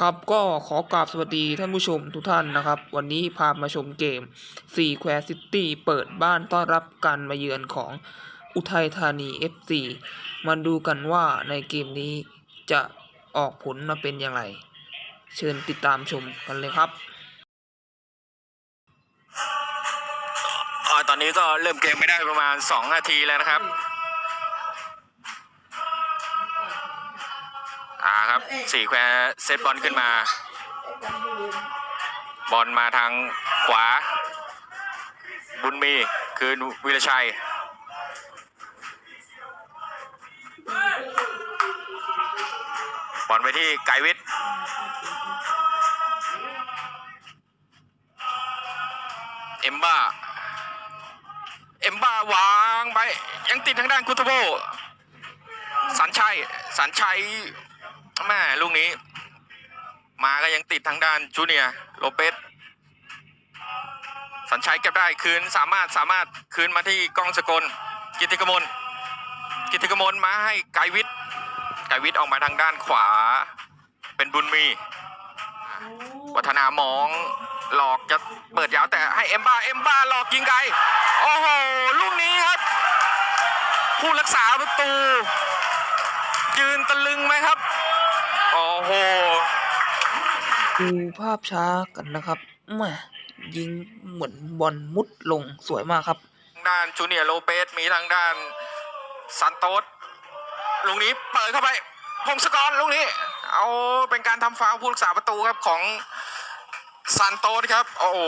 ครับก็ขอกราบสวัสดีท่านผู้ชมทุกท่านนะครับ วันนี้พามาชมเกม4 Square City เปิดบ้านต้อนรับการมาเยือนของอุทัยธานี FC มาดูกันว่าในเกมนี้จะออกผลมาเป็นอย่างไร เชิญติดตามชมกันเลยครับอตอนนี้ก็เริ่มเกมไม่ได้ประมาณ 2 นาทีแล้วนะครับ ครับสี่แควเซตบอลขึ้นมา บอลมาทางขวา บุญมีคืนวิรชัย บอลไปที่ไกวิทย์เอ็มบ้า เอ็มบ้าวางไป ยังติดทางด้านคุตโบสันชัย สันชัย แม่ลูกนี้ มาก็ยังติดทางด้านจูเนียโลเปสสัญชัยเก็บได้คืนสามารถสามารถคืนมาที่กล้องสกล กิติกมลกิติกมลมาให้ไกวิทย์ไกวิทย์ออกมาทางด้านขวา เป็นบุญมี วัฒนามองหลอกจะเปิดยาวแต่ให้เอ็มบ้าเอ็มบ้าหลอกยิงไกลโอ้โหลูกนี้ครับ ผู้รักษาประตู ยืนตะลึงไหมครับ โอ้โหดูภาพช้ากันนะครับแม่ยิงเหมือนบอลมุดลงสวยมากครับทางด้านจูเนียร์โลเปสมีทางด้านซันโตสลูกนี้เปิดเข้าไปพงศกรลูกนี้ เอาเป็นการทำฟาวผู้รักษาประตูครับของซันโตสครับ โอ้โห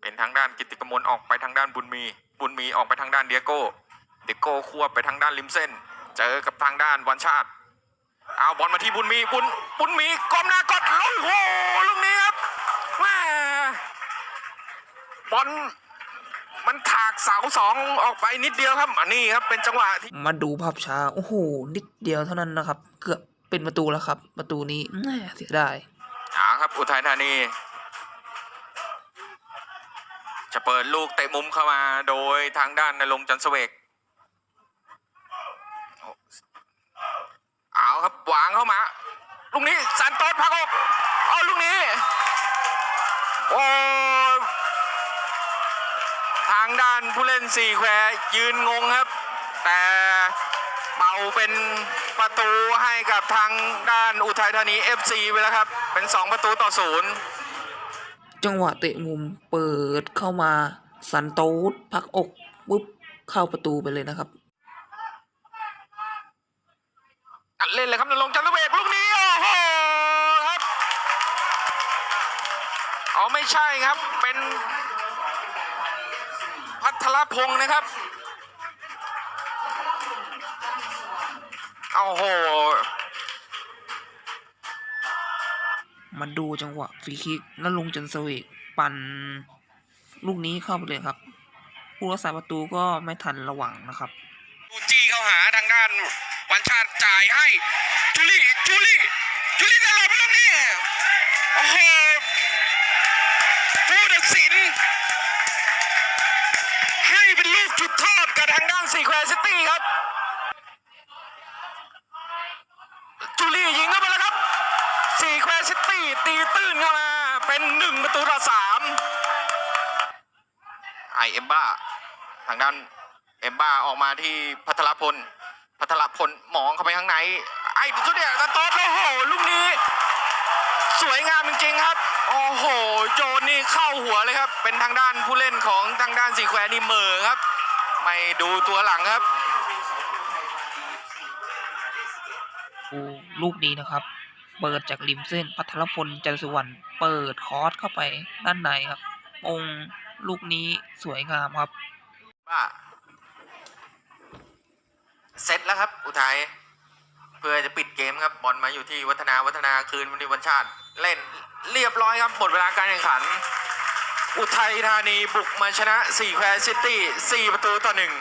เป็นทางด้านกิตติกมลออกไปทางด้านบุญมี บุญมีออกไปทางด้านเดียโก้เดียโก้ควบไปทางด้านริมเส้น เจอกับทางด้านวันชาติ เอาบอลมาที่บุญมีบุญบุญมีก้มหน้ากดโอ้โหลูกนี้ครับแม่บอลมันถากเสาสองออกไปนิดเดียวครับอันนี้ครับเป็นจังหวะที่มาดูภาพช้า โอ้โห นิดเดียวเท่านั้นนะครับ เกือบเป็นประตูแล้วครับ ประตูนี้แหม่เสียดายอ่าครับ อุทัยธานี จะเปิดลูกเตะมุมเข้ามาโดยทางด้านนรงค์จันทร์เสวก เอาครับวางเข้ามาลูกนี้สันโตสพักอกเอาลูกนี้โอ้ทางด้านผู้เล่นสี่แควยืนงงครับ แต่เป่าเป็นประตูให้กับทางด้านอุทัยธานี FC ไปแล้วครับ เป็น 2 ประตูต่อศูนย์จังหวะเตะมุมเปิดเข้ามาสันโต๊ดพักอกปุ๊บเข้าประตูไปเลยนะครับ อัดเล่นเลยครับนรงค์จันทร์เวกลูกนี้โอ้โหครับอ๋อไม่ใช่ครับเป็นพัทรพงศ์นะครับโอ้โหมาดูจังหวะฟรีคิกแล้วลงจันทร์เสวกปั่นลูกนี้เข้าไปเลยครับ ผู้รักษาประตูก็ไม่ทันระวังนะครับดูจี้เข้าหาทางด้าน วันชาติจ่ายให้จูลี่จูลี่จูลี่จะหลบไปตรงนี้โอ้โหผู้ตัดสิน ให้เป็นลูกจุดโทษกับทางด้านสีแควร์ซิตี้ครับจูลี่ยิงเข้าไปแล้วครับสีแควร์ซิตี้ตีตื้นเข้ามาเป็นหนึ่งประตูต่อสามไอเอ็มบ้าทางด้านเอ็มบ้าออกมาที่พัทรพล พัทรพลมองเข้าไปข้างใน ไอ้ชุดเนี่ยตะโต๊ดโอ้โหลูกนี้ สวยงามจริงๆครับ โอ้โห โยนนี่เข้าหัวเลยครับ เป็นทางด้านผู้เล่นของทางด้านสีแควนี่เมอครับ ไม่ดูตัวหลังครับ ลูกนี้นะครับ เปิดจากริมเส้นพัทรพลจันทร์สุวรรณเปิดคอร์สเข้าไปด้านในครับ องลูกนี้สวยงามครับ แล้วครับ อุทัยเพื่อจะปิดเกมครับบอลมาอยู่ที่วัฒนาวัฒนาคืนวันนี้วันชาติ เล่นเรียบร้อยครับหมดเวลาการแข่งขัน อุทัยธานีบุกมาชนะ4แควร์ซิตี้4ประตูต่อหนึ่ง